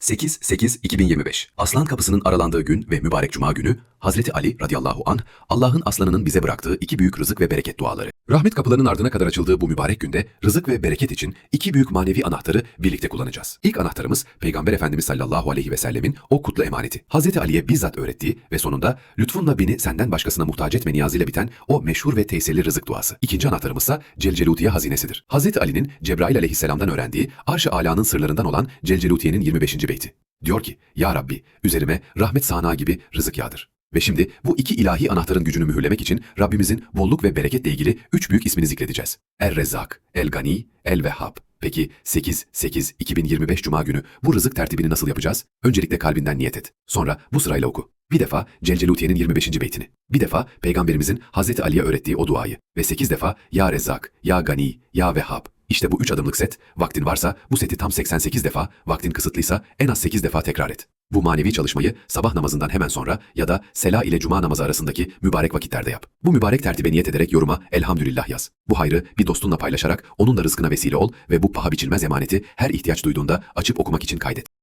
8-8-2025 Aslan kapısının aralandığı gün ve mübarek cuma günü Hazreti Ali radıyallahu anh Allah'ın aslanının bize bıraktığı iki büyük rızık ve bereket duaları. Rahmet kapılarının ardına kadar açıldığı bu mübarek günde rızık ve bereket için iki büyük manevi anahtarı birlikte kullanacağız. İlk anahtarımız Peygamber Efendimiz sallallahu aleyhi ve sellemin o kutlu emaneti. Hazreti Ali'ye bizzat öğrettiği ve sonunda lütfunla beni senden başkasına muhtaç etme niyazıyla biten o meşhur ve tesirli rızık duası. İkinci anahtarımızsa Celcelutiye hazinesidir. Hazreti Ali'nin Cebrail aleyhisselamdan öğrendiği Arş-ı Ala'nın sırlarından olan Celcelutiye'nin 25. beyti. Diyor ki, Ya Rabbi, üzerime rahmet sahnağı gibi rızık yağdır. Ve şimdi bu iki ilahi anahtarın gücünü mühürlemek için Rabbimizin bolluk ve bereketle ilgili üç büyük ismini zikredeceğiz. El-Rezzak, El-Gani, El-Vehhab. Peki 8-8-2025 Cuma günü bu rızık tertibini nasıl yapacağız? Öncelikle kalbinden niyet et. Sonra bu sırayla oku. Bir defa Celcelutiye'nin 25. beytini. Bir defa Peygamberimizin Hazreti Ali'ye öğrettiği o duayı. Ve 8 defa Ya Rezzak, Ya Gani, Ya Vehhab. İşte bu üç adımlık set. Vaktin varsa bu seti tam 88 defa, vaktin kısıtlıysa en az 8 defa tekrar et. Bu manevi çalışmayı sabah namazından hemen sonra ya da sela ile cuma namazı arasındaki mübarek vakitlerde yap. Bu mübarek tertibe niyet ederek yoruma elhamdülillah yaz. Bu hayrı bir dostunla paylaşarak onun da rızkına vesile ol ve bu paha biçilmez emaneti her ihtiyaç duyduğunda açıp okumak için kaydet.